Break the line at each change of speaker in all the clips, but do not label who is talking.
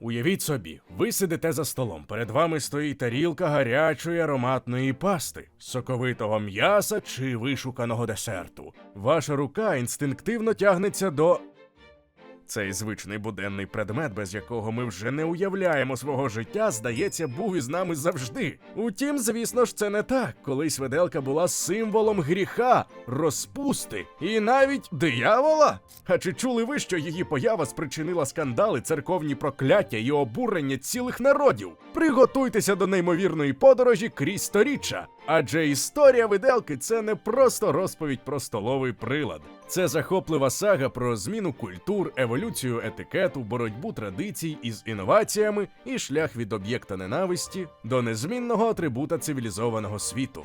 Уявіть собі, ви сидите за столом. Перед вами стоїть тарілка гарячої ароматної пасти, соковитого м'яса чи вишуканого десерту. Ваша рука інстинктивно тягнеться до. Цей звичний буденний предмет, без якого ми вже не уявляємо свого життя, здається, був із нами завжди. Утім, звісно ж, це не так. Колись виделка була символом гріха, розпусти і навіть диявола. А чи чули ви, що її поява спричинила скандали, церковні прокляття і обурення цілих народів? Приготуйтеся до неймовірної подорожі крізь сторіччя. Адже історія виделки це не просто розповідь про столовий прилад. Це захоплива сага про зміну культур, еволюцію етикету, боротьбу традицій із інноваціями і шлях від об'єкта ненависті до незмінного атрибута цивілізованого світу.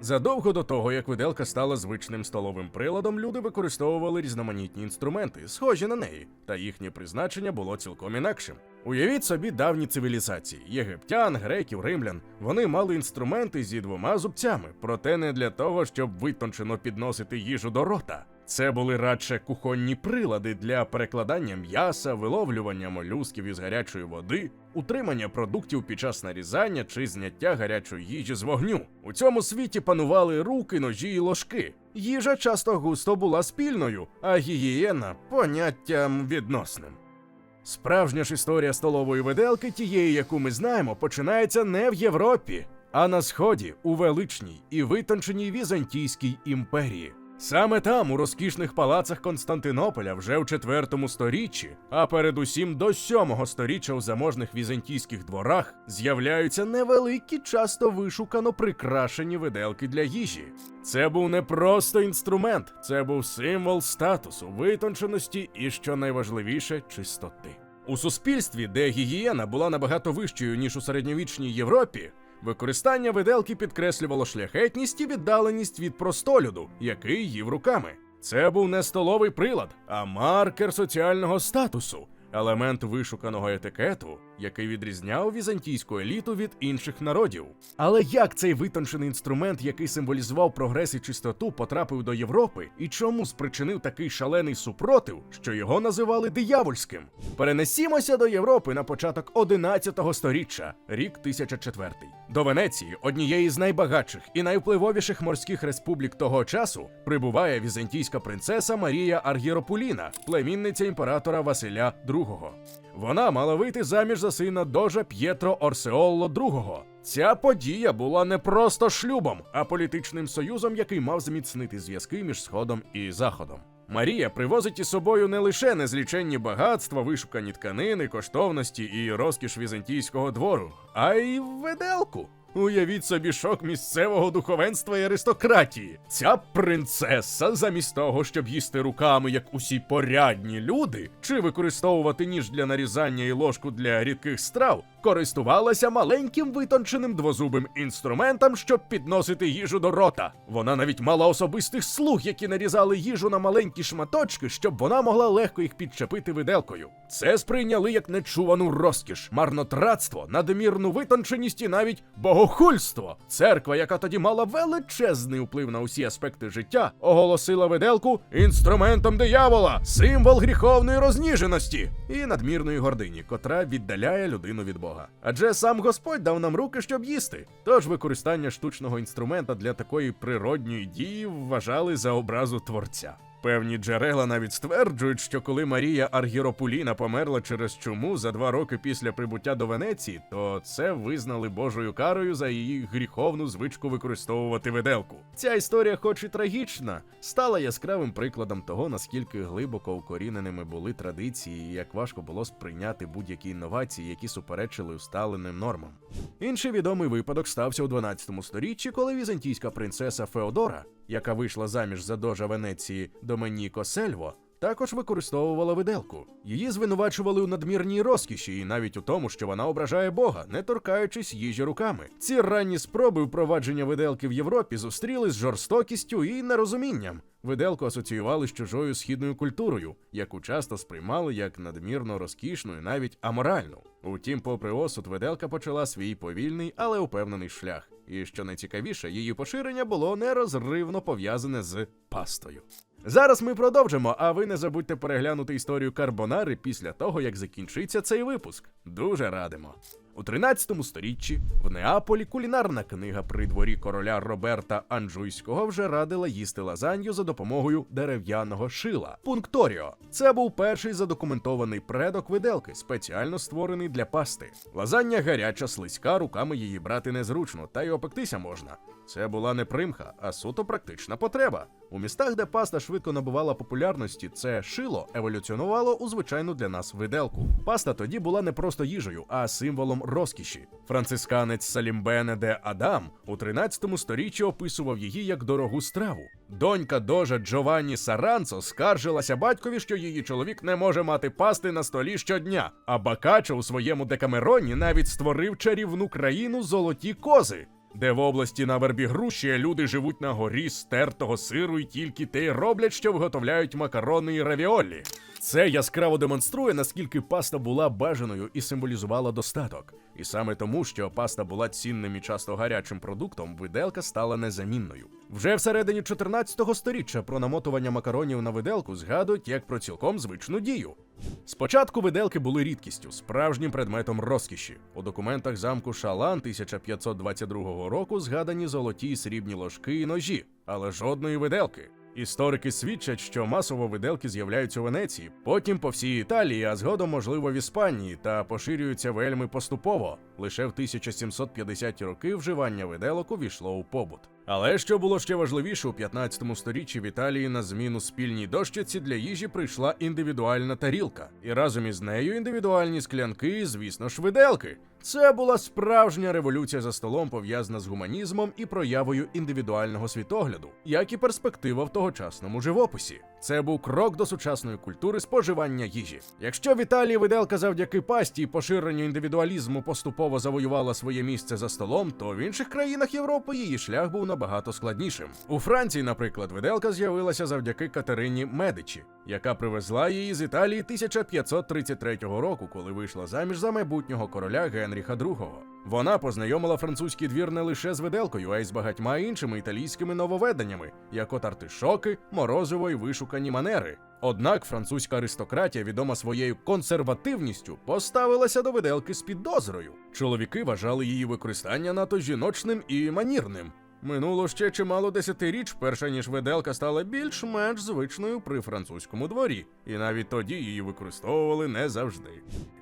Задовго до того, як виделка стала звичним столовим приладом, люди використовували різноманітні інструменти, схожі на неї, та їхнє призначення було цілком інакшим. Уявіть собі давні цивілізації єгиптян, греків, римлян. Вони мали інструменти зі двома зубцями, проте не для того, щоб витончено підносити їжу до рота. Це були радше кухонні прилади для перекладання м'яса, виловлювання молюсків із гарячої води, утримання продуктів під час нарізання чи зняття гарячої їжі з вогню. У цьому світі панували руки, ножі і ложки. Їжа часто густо була спільною, а гігієна поняттям відносним. Справжня ж історія столової виделки, тієї, яку ми знаємо, починається не в Європі, а на сході у величній і витонченій Візантійській імперії. Саме там, у розкішних палацах Константинополя, вже в четвертому сторіччі, а передусім до сьомого сторіччя у заможних візантійських дворах, з'являються невеликі, часто вишукано прикрашені виделки для їжі. Це був не просто інструмент, це був символ статусу, витонченості і, що найважливіше, чистоти. У суспільстві, де гігієна була набагато вищою ніж у середньовічній Європі, використання виделки підкреслювало шляхетність і віддаленість від простолюду, який їв руками. Це був не столовий прилад, а маркер соціального статусу, елемент вишуканого етикету, який відрізняв візантійську еліту від інших народів. Але як цей витончений інструмент, який символізував прогрес і чистоту, потрапив до Європи, і чому спричинив такий шалений супротив, що його називали диявольським? Перенесімося до Європи на початок 11 сторіччя, рік 1004. До Венеції, однієї з найбагатших і найвпливовіших морських республік того часу, прибуває візантійська принцеса Марія Аргіропуліна, племінниця імператора Василя II. Вона мала вийти заміж за сина дожа П'єтро Орсеолло II. Ця подія була не просто шлюбом, а політичним союзом, який мав зміцнити зв'язки між Сходом і Заходом. Марія привозить із собою не лише незліченні багатства, вишукані тканини, коштовності і розкіш візантійського двору, а й виделку. Уявіть собі шок місцевого духовенства і аристократії. Ця принцеса, замість того, щоб їсти руками, як усі порядні люди, чи використовувати ніж для нарізання і ложку для рідких страв, користувалася маленьким витонченим двозубим інструментом, щоб підносити їжу до рота. Вона навіть мала особистих слуг, які нарізали їжу на маленькі шматочки, щоб вона могла легко їх підчепити виделкою. Це сприйняли як нечувану розкіш, марнотратство, надмірну витонченість і навіть богохульство. Церква, яка тоді мала величезний вплив на усі аспекти життя, оголосила виделку інструментом диявола, символ гріховної розніженості і надмірної гордині, котра віддаляє людину від Бога. Адже сам Господь дав нам руки, щоб їсти. Тож використання штучного інструмента для такої природньої дії вважали за образу творця. Певні джерела навіть стверджують, що коли Марія Аргіропуліна померла через чуму за два роки після прибуття до Венеції, то це визнали Божою карою за її гріховну звичку використовувати виделку. Ця історія, хоч і трагічна, стала яскравим прикладом того, наскільки глибоко укоріненими були традиції і як важко було сприйняти будь-які інновації, які суперечили усталеним нормам. Інший відомий випадок стався у 12 сторіччі, коли візантійська принцеса Феодора, яка вийшла заміж за дожа Венеції Доменіко Сельво, також використовувала виделку. Її звинувачували у надмірній розкіші і навіть у тому, що вона ображає Бога, не торкаючись їжі руками. Ці ранні спроби впровадження виделки в Європі зустрілись з жорстокістю і нерозумінням. Виделку асоціювали з чужою східною культурою, яку часто сприймали як надмірно розкішну і навіть аморальну. Утім, попри осуд, виделка почала свій повільний, але упевнений шлях. І що найцікавіше, її поширення було нерозривно пов'язане з пастою. Зараз ми продовжимо, а ви не забудьте переглянути історію карбонари після того, як закінчиться цей випуск. Дуже радимо. У 13 сторіччі в Неаполі кулінарна книга при дворі короля Роберта Анджуйського вже радила їсти лазанью за допомогою дерев'яного шила. Пункторіо. Це був перший задокументований предок виделки, спеціально створений для пасти. Лазання гаряча, слизька, руками її брати незручно, та й опектися можна. Це була не примха, а суто практична потреба. У містах, де паста швидко набувала популярності, це шило еволюціонувало у звичайну для нас виделку. Паста тоді була не просто їжею, а символом розкіші. Францисканець Салімбене де Адам у 13 сторіччі описував її як дорогу страву. Донька дожа Джованні Саранцо скаржилася батькові, що її чоловік не може мати пасти на столі щодня. А Бакачо у своєму декамероні навіть створив чарівну країну золоті кози. Де в області на Вербігрущі люди живуть на горі стертого сиру і тільки те й роблять, що виготовляють макарони і равіолі. Це яскраво демонструє, наскільки паста була бажаною і символізувала достаток. І саме тому, що паста була цінним і часто гарячим продуктом, виделка стала незамінною. Вже всередині 14 сторіччя про намотування макаронів на виделку згадують як про цілком звичну дію. Спочатку виделки були рідкістю, справжнім предметом розкіші. У документах замку Шалан 1522 року згадані золоті й срібні ложки і ножі, але жодної виделки. Історики свідчать, що масово виделки з'являються у Венеції, потім по всій Італії, а згодом, можливо, в Іспанії, та поширюються вельми поступово. Лише в 1750-ті роки вживання виделок увійшло у побут. Але що було ще важливіше, у 15 сторіччі в Італії на зміну спільній дощиці для їжі прийшла індивідуальна тарілка, і разом із нею індивідуальні склянки, і, звісно ж, виделки. Це була справжня революція за столом, пов'язана з гуманізмом і проявою індивідуального світогляду, як і перспектива в тогочасному живописі. Це був крок до сучасної культури споживання їжі. Якщо в Італії виделка завдяки пасті і поширенню індивідуалізму поступово завоювала своє місце за столом, то в інших країнах Європи її шлях був набагато складнішим. У Франції, наприклад, виделка з'явилася завдяки Катерині Медичі, яка привезла її з Італії 1533 року, коли вийшла заміж за майбутнього короля Генріха II. Вона познайомила французький двір не лише з виделкою, а й з багатьма іншими італійськими нововведеннями, як от артишоки, морозиво і вишукані манери. Однак французька аристократія, відома своєю консервативністю, поставилася до виделки з підозрою. Чоловіки вважали її використання надто жіночним і манірним. Минуло ще чимало десятиріч, перша ніж виделка стала більш-менш звичною при французькому дворі, і навіть тоді її використовували не завжди.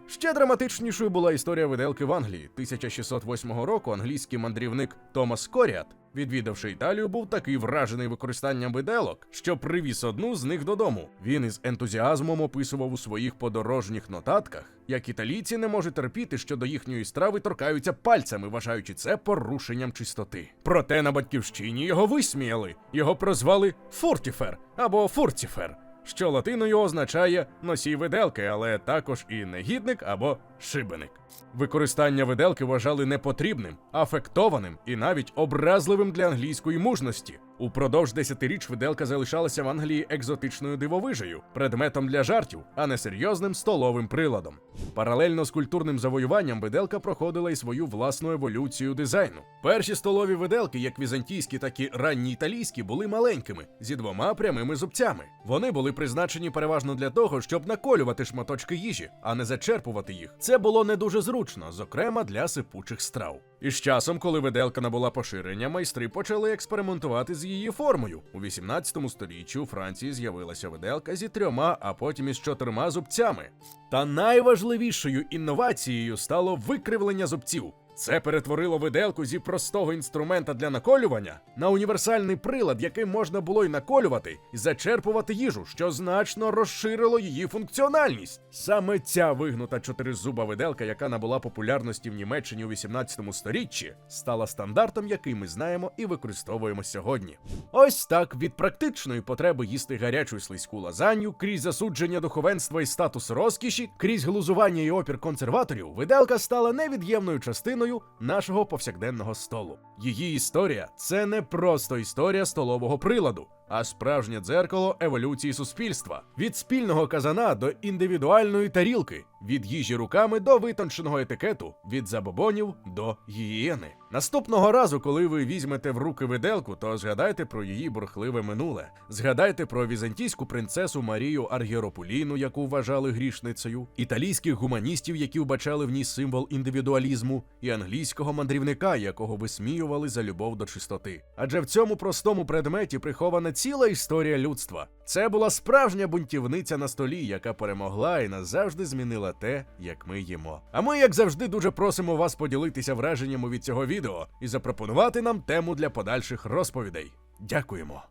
Ще драматичнішою була історія виделки в Англії. 1608 року англійський мандрівник Томас Коріат, відвідавши Італію, був такий вражений використанням виделок, що привіз одну з них додому. Він із ентузіазмом описував у своїх подорожніх нотатках, як італійці не можуть терпіти, що до їхньої страви торкаються пальцями, вважаючи це порушенням чистоти. Проте на батьківщині його висміяли, його прозвали Фуртіфер або Фурціфер що латиною означає носій виделки, але також і негідник або шибеник. Використання виделки вважали непотрібним, афектованим і навіть образливим для англійської мужності. Упродовж десятиріч виделка залишалася в Англії екзотичною дивовижею, предметом для жартів, а не серйозним столовим приладом. Паралельно з культурним завоюванням виделка проходила і свою власну еволюцію дизайну. Перші столові виделки, як візантійські, так і ранні італійські, були маленькими зі двома прямими зубцями. Вони були призначені переважно для того, щоб наколювати шматочки їжі, а не зачерпувати їх. Це було не дуже зручно, зокрема для сипучих страв. І з часом, коли виделка набула поширення, майстри почали експериментувати з її формою. У 18 сторіччі у Франції з'явилася виделка зі трьома, а потім із чотирма зубцями. Та найважливішою інновацією стало викривлення зубців. Це перетворило виделку зі простого інструмента для наколювання на універсальний прилад, яким можна було й наколювати і зачерпувати їжу, що значно розширило її функціональність. Саме ця вигнута чотиризуба виделка, яка набула популярності в Німеччині у 18 столітті, стала стандартом, який ми знаємо і використовуємо сьогодні. Ось так від практичної потреби їсти гарячу слизьку лазанью, крізь засудження духовенства і статус розкіші, крізь глузування і опір консерваторів, виделка стала невід'ємною частиною нашого повсякденного столу. Її історія це не просто історія столового приладу, а справжнє дзеркало еволюції суспільства від спільного казана до індивідуальної тарілки, від їжі руками до витонченого етикету, від забобонів до гігієни. Наступного разу, коли ви візьмете в руки виделку, то згадайте про її бурхливе минуле. Згадайте про візантійську принцесу Марію Аргєропуліну, яку вважали грішницею, італійських гуманістів, які вбачали в ній символ індивідуалізму, і англійського мандрівника, якого висміювали за любов до чистоти. Адже в цьому простому предметі прихована ціла історія людства. Це була справжня бунтівниця на столі, яка перемогла і назавжди змінила те, як ми їмо. А ми, як завжди, дуже просимо вас поділитися враженнями від цього відео і запропонувати нам тему для подальших розповідей. Дякуємо.